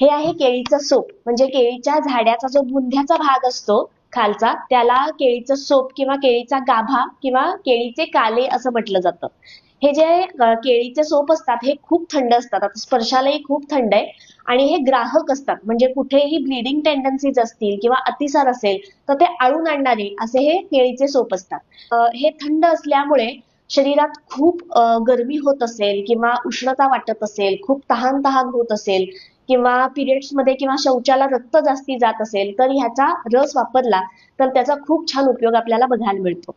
हे आहे केळीचं सोप. म्हणजे केळीच्या झाडाचा जो बुंध्याचा भाग असतो खालचा त्याला केळीचं सोप किंवा केळीचा गाभा किंवा केळीचे काले असं म्हटलं जातं. हे जे केळीचे सोप असतात हे खूप थंड असतात. आता स्पर्शालाही खूप थंड आहे. आणि हे ग्राहक असतात. म्हणजे कुठेही ब्लिडिंग टेंडन्सीज असतील किंवा अतिसार असेल तर ते आळून आणणारे असे हे केळीचे सोप असतात. हे थंड असल्यामुळे शरीरात खूप गर्मी गरमी होत असेल किंवा उष्णता वाटत असेल खूप तहान तहान होत असेल किंवा पिरियड्समध्ये किंवा शौचाला रक्त जास्ती जात असेल तर ह्याचा रस वापरला तर त्याचा खूप छान उपयोग आपल्याला बघायला मिळतो.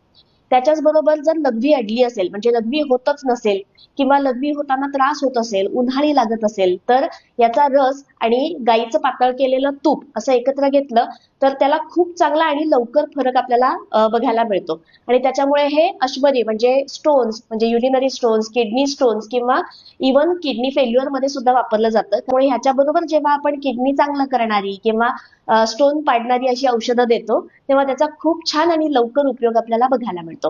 त्याच्याच बरोबर जर लघवी अडली असेल म्हणजे लघवी होतच नसेल किंवा लघवी होताना त्रास होत असेल उन्हाळी लागत असेल तर याचा रस आणि गाईचं पातळ केलेलं तूप असं एकत्र घेतलं तर त्याला खूप चांगला आणि लवकर फरक आपल्याला बघायला मिळतो. आणि त्याच्यामुळे हे अश्वरी म्हणजे स्टोन्स म्हणजे युरिनरी स्टोन्स किडनी स्टोन्स किंवा इवन किडनी फेल्युअरमध्ये सुद्धा वापरलं जातं. त्यामुळे ह्याच्याबरोबर जेव्हा आपण किडनी चांगलं करणारी किंवा स्टोन पाडणारी अशी औषधं देतो तेव्हा त्याचा खूप छान आणि लवकर उपयोग आपल्याला बघायला मिळतो.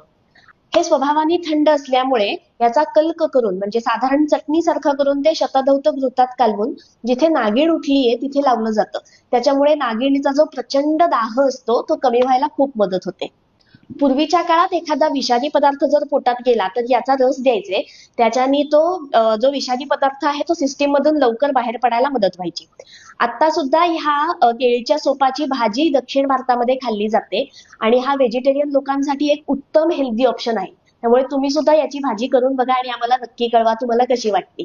हे स्वभावाने थंड असल्यामुळे याचा कल्क करून म्हणजे साधारण चटणीसारखं करून ते शतधौत घृतात कालवून जिथे नागिण उठलीये तिथे लावलं जातं. त्याच्यामुळे नागिणीचा जो प्रचंड दाह असतो तो कमी व्हायला खूप मदत होते. पूर्वीच्या काळात एखादा विषारी पदार्थ जर पोटात गेला तर याचा रस द्यायचे. त्याच्याने तो जो विषारी पदार्थ आहे तो सिस्टीम मधून लवकर बाहेर पडायला मदत व्हायची. आता सुद्धा ह्या केळीच्या सोपाची भाजी दक्षिण भारतामध्ये खाल्ली जाते आणि हा व्हेजिटेरियन लोकांसाठी एक उत्तम हेल्दी ऑप्शन आहे. त्यामुळे तुम्ही सुद्धा याची भाजी करून बघा आणि आम्हाला नक्की कळवा तुम्हाला कशी वाटते.